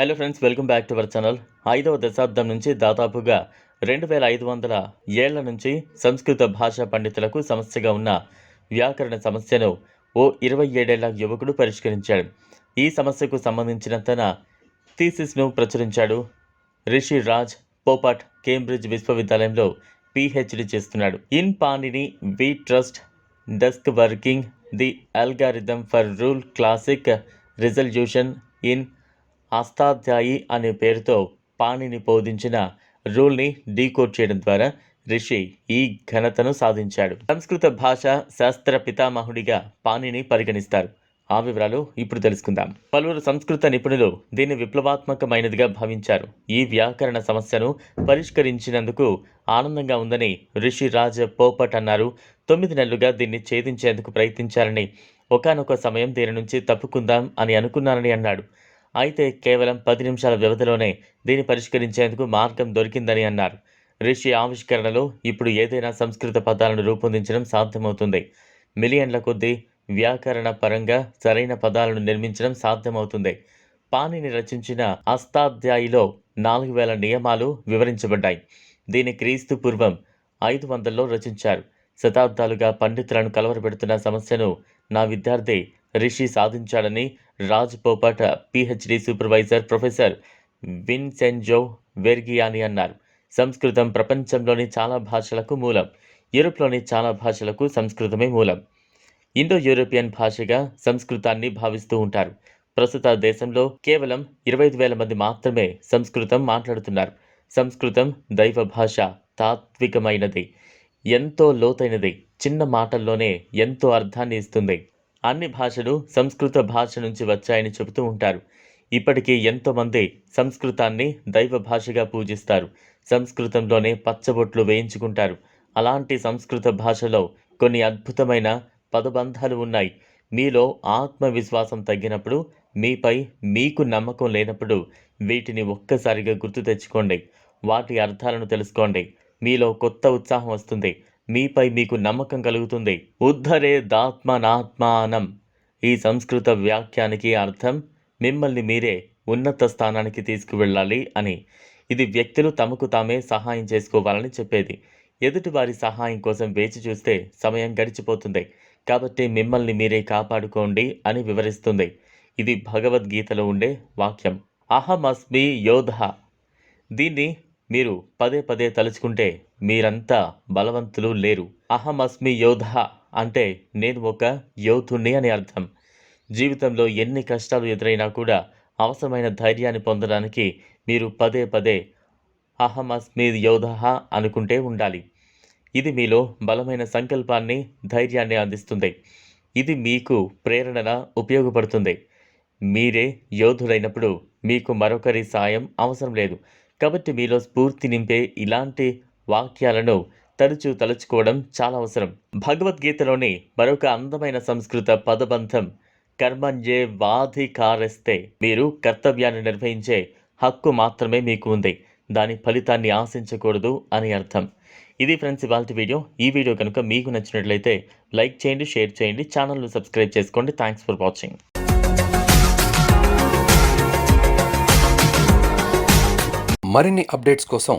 Hello friends welcome back to our channel ఐదవ దశాబ్దం నుంచి దాదాపుగా రెండు వేల ఐదు వందల ఏళ్ళ నుంచి సంస్కృత భాషా పండితులకు సమస్యగా ఉన్న వ్యాకరణ సమస్యను ఓ ఇరవై ఏడేళ్ళ యువకుడు పరిష్కరించాడు. ఈ సమస్యకు సంబంధించిన తన థీసిస్ను ప్రచురించాడు. రిషి రాజ్ పోపాట్ కేంబ్రిడ్జ్ విశ్వవిద్యాలయంలో పిహెచ్డి చేస్తున్నాడు. In Panini we trust discovering the algorithm for rule classic resolution in Ashtadhyayi అనే పేరుతో పాణిని బోధించిన రూల్ని డీకోడ్ చేయడం ద్వారా రిషి ఈ ఘనతను సాధించాడు. సంస్కృత భాష శాస్త్ర పితామహుడిగా పాణిని పరిగణిస్తారు. ఆ వివరాలు ఇప్పుడు తెలుసుకుందాం. పలువురు సంస్కృత నిపుణులు దీన్ని విప్లవాత్మకమైనదిగా భావించారు. ఈ వ్యాకరణ సమస్యను పరిష్కరించినందుకు ఆనందంగా ఉందని రిషి రాజ పోపట్ అన్నారు. తొమ్మిది నెలలుగా దీన్ని ఛేదించేందుకు ప్రయత్నించారని ఒకానొక సమయం దీని నుంచి తప్పుకుందాం అని అనుకున్నానని అన్నాడు. అయితే కేవలం పది నిమిషాల వ్యవధిలోనే దీన్ని పరిష్కరించేందుకు మార్గం దొరికిందని అన్నారు. రిషి ఆవిష్కరణలో ఇప్పుడు ఏదైనా సంస్కృత పదాలను రూపొందించడం సాధ్యమవుతుంది. మిలియన్ల కొద్దీ వ్యాకరణ పరంగా సరైన పదాలను నిర్మించడం సాధ్యమవుతుంది. పాణిని రచించిన అష్టాధ్యాయిలో నాలుగు వేల నియమాలు వివరించబడ్డాయి. దీని క్రీస్తు పూర్వం ఐదు వందల్లో రచించారు. శతాబ్దాలుగా పండితులను కలవరపెడుతున్న సమస్యను నా విద్యార్థి Rishi సాధించాడని Raj PhD supervisor professor Vincenzo Vergiani అన్నారు. సంస్కృతం ప్రపంచంలోని చాలా భాషలకు మూలం. యూరోప్లోని చాలా భాషలకు సంస్కృతమే మూలం. ఇండో యూరోపియన్ భాషగా సంస్కృతాన్ని భావిస్తూ ఉంటారు. ప్రస్తుత దేశంలో కేవలం ఇరవై ఐదు వేల మంది మాత్రమే సంస్కృతం మాట్లాడుతున్నారు. సంస్కృతం దైవ భాష తాత్వికమైనది. ఎంతో లోతైనది. చిన్న మాటల్లోనే ఎంతో అర్థాన్ని ఇస్తుంది. అన్ని భాషలు సంస్కృత భాష నుంచి వచ్చాయని చెబుతూ ఉంటారు. ఇప్పటికీ ఎంతోమంది సంస్కృతాన్ని దైవ భాషగా పూజిస్తారు. సంస్కృతంలోనే పచ్చబొట్లు వేయించుకుంటారు. అలాంటి సంస్కృత భాషలో కొన్ని అద్భుతమైన పదబంధాలు ఉన్నాయి. మీలో ఆత్మవిశ్వాసం తగ్గినప్పుడు మీపై మీకు నమ్మకం లేనప్పుడు వీటిని ఒక్కసారిగా గుర్తు తెచ్చుకోండి. వాటి అర్థాలను తెలుసుకోండి. మీలో కొత్త ఉత్సాహం వస్తుంది. మీపై మీకు నమ్మకం కలుగుతుంది. ఉద్ధరే దాత్మనాత్మానం. ఈ సంస్కృత వ్యాఖ్యానికి అర్థం మిమ్మల్ని మీరే ఉన్నత స్థానానికి తీసుకువెళ్ళాలి అని. ఇది వ్యక్తులు తమకు తామే సహాయం చేసుకోవాలని చెప్పేది. ఎదుటివారి సహాయం కోసం వేచి చూస్తే సమయం గడిచిపోతుంది. కాబట్టి మిమ్మల్ని మీరే కాపాడుకోండి అని వివరిస్తుంది. ఇది భగవద్గీతలో ఉండే వాక్యం. అహమస్మి యోధ. దీన్ని మీరు పదే పదే తలుచుకుంటే మీరంతా బలవంతులు లేరు. అహమస్మి యోధ అంటే నేను ఒక యోధుణ్ణి అని అర్థం. జీవితంలో ఎన్ని కష్టాలు ఎదురైనా కూడా అవసరమైన ధైర్యాన్ని పొందడానికి మీరు పదే పదే అహమస్మి యోధ అనుకుంటే ఉండాలి. ఇది మీలో బలమైన సంకల్పాన్ని ధైర్యాన్ని అందిస్తుంది. ఇది మీకు ప్రేరణగా ఉపయోగపడుతుంది. మీరే యోధుడైనప్పుడు మీకు మరొకరి సాయం అవసరం లేదు. కాబట్టి మీలో స్ఫూర్తి నింపే ఇలాంటి వాక్యాలను తరచూ తలుచుకోవడం చాలా అవసరం. భగవద్గీతలోని మరొక అందమైన సంస్కృత పదబంధం కర్మంజే వాధికారస్తే మీరు కర్తవ్యాన్ని నిర్వహించే హక్కు మాత్రమే మీకు ఉంది. దాని ఫలితాన్ని ఆశించకూడదు అని అర్థం. ఇది ఫ్రెండ్స్ ఇవాళ వీడియో. ఈ వీడియో కనుక మీకు నచ్చినట్లయితే లైక్ చేయండి షేర్ చేయండి ఛానల్ను సబ్స్క్రైబ్ చేసుకోండి. Thanks for watching. మరిన్ని అప్డేట్స్ కోసం